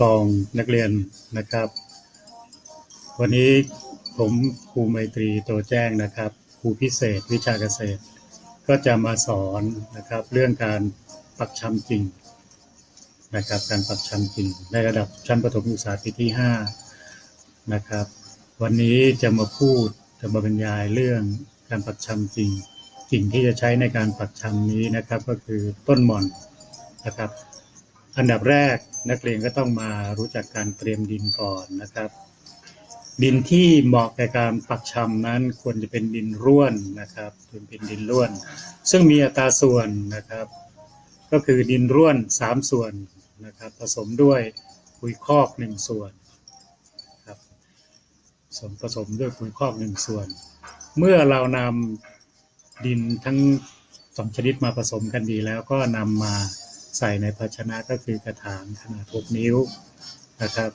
กองนักเรียนนะครับ วันนี้ผมครูไมตรีโตแจ้งนะครับครูพิเศษวิชาเกษตร ก็จะมาสอนนะครับเรื่องการปักชำจริงนะครับการปักชำจริง ในระดับชั้นประถมศึกษาปีที่5นะครับวันนี้จะมาพูดจะมาบรรยายเรื่องการปักชำจริง สิ่งที่จะใช้ในการปักชำนี้นะครับก็คือต้นหม่อนนะครับ อันดับแรกนักเรียนก็ต้องมารู้จักการเตรียมดินก่อนนะครับ ดินที่เหมาะแก่การปักชำนั้นควรจะเป็นดินร่วนนะครับควรเป็นดินร่วน ซึ่งมีอัตราส่วนนะครับ ก็คือดินร่วน 3 ส่วนนะครับ ผสมด้วยปุ๋ยคอก 1 ส่วนครับผสมผสมด้วยปุ๋ยคอก 1 ส่วน เมื่อเรานำดินทั้งสองชนิดมาผสมกันดีแล้วก็นำมา ใส่ในภาชนะก็คือกระถางขนาด 6 นิ้วนะครับ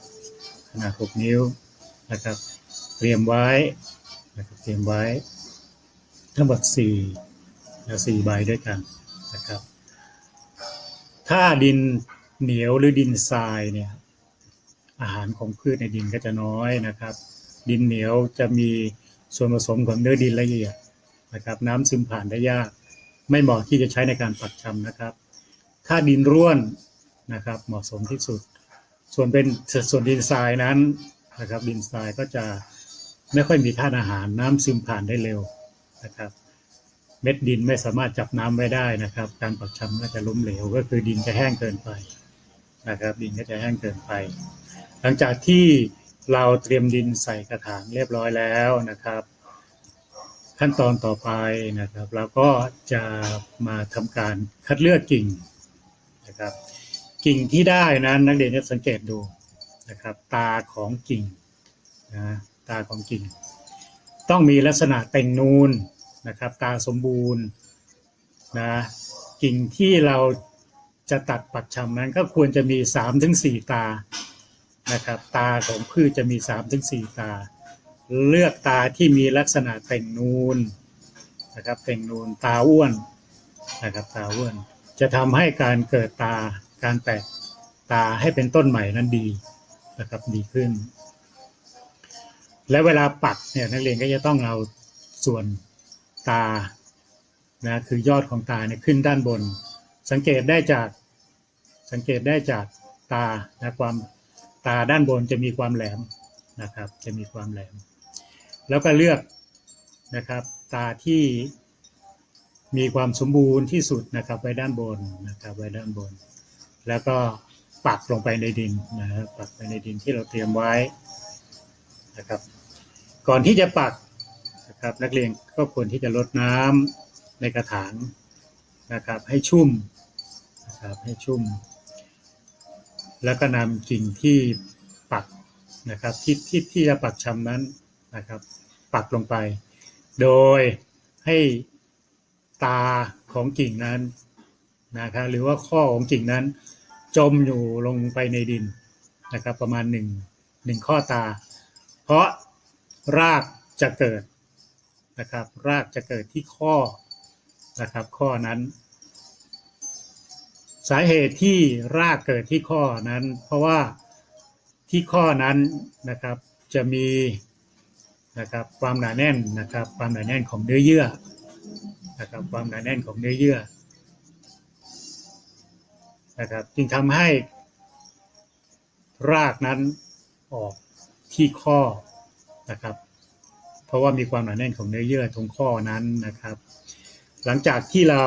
ขนาด 6 นิ้วนะครับ เตรียมไว้นะครับเตรียมไว้ ทั้งหมด4และ4ใบด้วยกันนะครับ ถ้าดินเหนียวหรือดินทรายเนี่ยอาหารของพืชในดินก็จะน้อยนะครับ ดินเหนียวจะมีส่วนผสมของเนื้อดินละเอียดนะครับ น้ำซึมผ่านได้ยาก ไม่เหมาะที่จะใช้ในการปักชำนะครับ ถ้าดินร่วนนะครับ เหมาะสมที่สุด ส่วนเป็นส่วนดินทรายนั้นนะครับ ดินทรายก็จะไม่ค่อยมีธาตุอาหารน้ำซึมผ่านได้เร็วนะครับ เม็ดดินไม่สามารถจับน้ำไว้ได้นะครับ การปักชำก็จะล้มเหลว ก็คือดินจะแห้งเกินไปนะครับ ดินก็จะแห้งเกินไป หลังจากที่เราเตรียมดินใส่กระถางเรียบร้อยแล้วนะครับ ขั้นตอนต่อไปนะครับเราก็จะมาทำการคัดเลือกกิ่ง นะครับ กิ่งที่ได้นั้นนักเรียนจะสังเกตดูนะครับ ตาของกิ่งนะตาของกิ่ง ต้องมีลักษณะเต่งนูนนะครับ ตาสมบูรณ์นะกิ่งที่เราจะตัดปักชำนั้นก็ควรจะมี 3-4ถึงตานะครับ ตาของพืชจะมี 3-4ถึงตา เลือกตาที่มีลักษณะเต่งนูนนะครับเต่งนูนตาอ้วนนะครับตาอ้วน จะทำให้การเกิดตาการแตกตาให้เป็นต้นใหม่นั้นดีนะครับดีขึ้น และเวลาปักเนี่ยนักเรียนก็จะต้องเอาส่วนตานะคือยอดของตาเนี่ยขึ้นด้านบน สังเกตได้จากสังเกตได้จากตานะความตาด้านบนจะมีความแหลมนะครับ จะมีความแหลม แล้วก็เลือกนะครับ ตาที่ มีความสมบูรณ์ที่สุดนะครับไว้ด้านบนนะครับไว้ด้านบน แล้วก็ปักลงไปในดินนะครับปักไปในดินที่เราเตรียมไว้นะครับ ก่อนที่จะปักนะครับนักเรียนก็ควรที่จะลดน้ำในกระถางนะครับ ให้ชุ่มนะครับให้ชุ่ม แล้วก็นำกิ่งที่ปักนะครับที่ที่ที่จะปักชำนั้นนะครับ ปักลงไป โดยให้ ตาของกิ่งนั้นนะครับหรือว่าข้อของกิ่งนั้น จมอยู่ลงไปในดินนะครับ ประมาณหนึ่งหนึ่งข้อตา เพราะรากจะเกิดนะครับ รากจะเกิดที่ข้อนะครับ ข้อนั้น สาเหตุที่รากเกิดที่ข้อนั้น เพราะว่าที่ข้อนั้นนะครับจะมีนะครับความหนาแน่นนะครับ ความหนาแน่นของเนื้อเยื่อ นะครับความหนาแน่นของเนื้อเยื่อนะครับจึงทำให้รากนั้นออกที่ข้อนะครับ เพราะว่ามีความหนาแน่นของเนื้อเยื่อตรงข้อนั้นนะครับ หลังจากที่เรา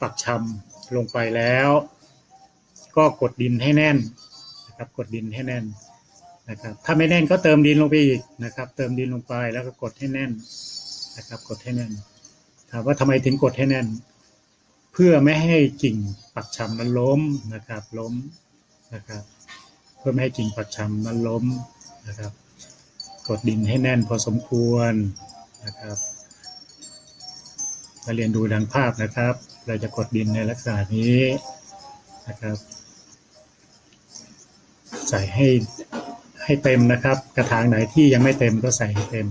ปักชำลงไปแล้ว ก็กดดินให้แน่นนะครับ กดดินให้แน่นนะครับ ถ้าไม่แน่นก็เติมดินลงไปอีกนะครับ เติมดินลงไปแล้วก็กดให้แน่นนะครับ กดให้แน่น ถามว่าทำไมถึงกดให้แน่น เพื่อไม่ให้กิ่งปักชำนั้นล้มนะครับ ล้มนะครับ เพื่อไม่ให้กิ่งปักชำนั้นล้มนะครับ กดดินให้แน่นพอสมควรนะครับมาเรียนดูดังภาพนะครับ เราจะกดดินในลักษณะนี้นะครับ ใส่ให้ให้เต็มนะครับ กระถางไหนที่ยังไม่เต็มก็ใส่ให้เต็ม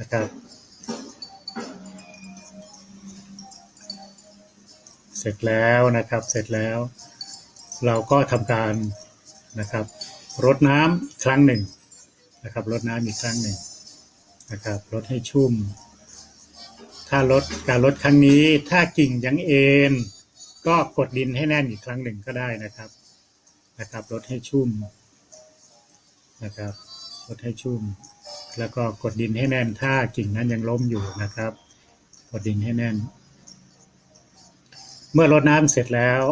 นะครับ เสร็จแล้วนะครับ เสร็จแล้ว เราก็ทำการนะครับรดน้ำครั้งหนึ่งนะครับรดน้ำอีกครั้งหนึ่งนะครับรดให้ชุ่ม ถ้าลดการลดครั้งนี้ถ้ากิ่งยังเอ็นก็กดดินให้แน่นอีกครั้งหนึ่งก็ได้นะครับนะครับลดให้ชุ่มนะครับลดให้ชุ่ม แล้วก็กดดินให้แน่นถ้ากิ่งนั้นยังล้มอยู่นะครับ กดดินให้แน่น เมื่อรดน้ำเสร็จแล้ว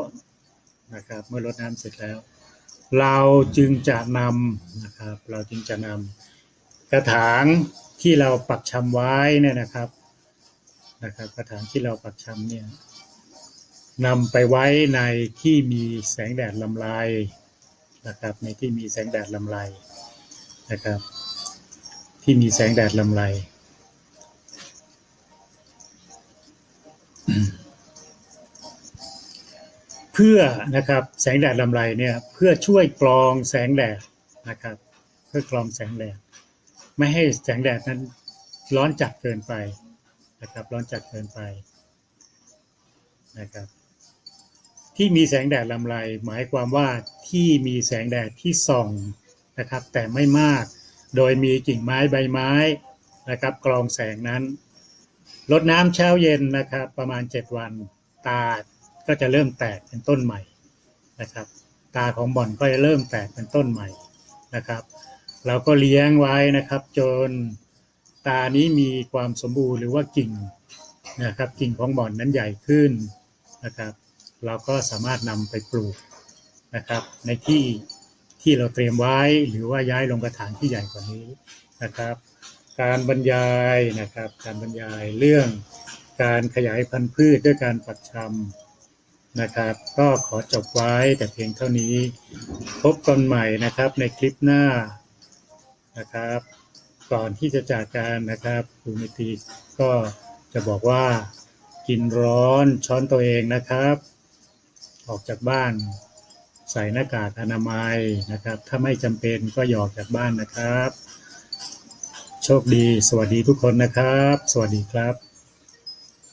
นะครับ เมื่อรดน้ำเสร็จแล้ว เราจึงจะนำนะครับ เราจึงจะนำกระถางที่เราปักชำไว้เนี่ยนะครับนะครับ กระถางที่เราปักชำเนี่ยนำไปไว้ในที่มีแสงแดดลำไรนะครับ ในที่มีแสงแดดลำไรนะครับ ที่มีแสงแดดลำไรเพื่อนะครับแสงแดดลำไรเนี่ยเพื่อช่วยกรองแสงแดดนะครับ เพื่อกรองแสงแดด ไม่ให้แสงแดดนั้นร้อนจัดเกินไปนะครับ ร้อนจัดเกินไปนะครับ ที่มีแสงแดดลำไร หมายความว่าที่มีแสงแดดที่ส่องนะครับ แต่ไม่มากโดยมีกิ่งไม้ใบไม้นะครับ กรองแสงนั้นลดน้ำเช้าเย็นนะครับ ประมาณ 7 วันตาด ก็จะเริ่มแตกเป็นต้นใหม่นะครับ ตาของบ่อนก็จะเริ่มแตกเป็นต้นใหม่นะครับ เราก็เลี้ยงไว้นะครับ จนตานี้มีความสมบูรณ์หรือว่ากิ่งนะครับกิ่งของบ่อนนั้นใหญ่ขึ้นนะครับ เราก็สามารถนำไปปลูกนะครับ ในที่ที่เราเตรียมไว้หรือว่าย้ายลงกระถางที่ใหญ่กว่านี้นะครับ การบรรยายนะครับ การบรรยายเรื่องการขยายพันธุ์พืชด้วยการปักชำ นะครับ ก็ขอจบไว้แต่เพียงเท่านี้ พบกันใหม่นะครับในคลิปหน้านะครับ ก่อนที่จะจากกันนะครับคุณมิตรีก็จะบอกว่ากินร้อนช้อนตัวเองนะครับ ออกจากบ้าน ใส่หน้ากากอนามัยนะครับ ถ้าไม่จำเป็นก็อย่ออกจากบ้านนะครับ โชคดี สวัสดีทุกคนนะครับ สวัสดีครับ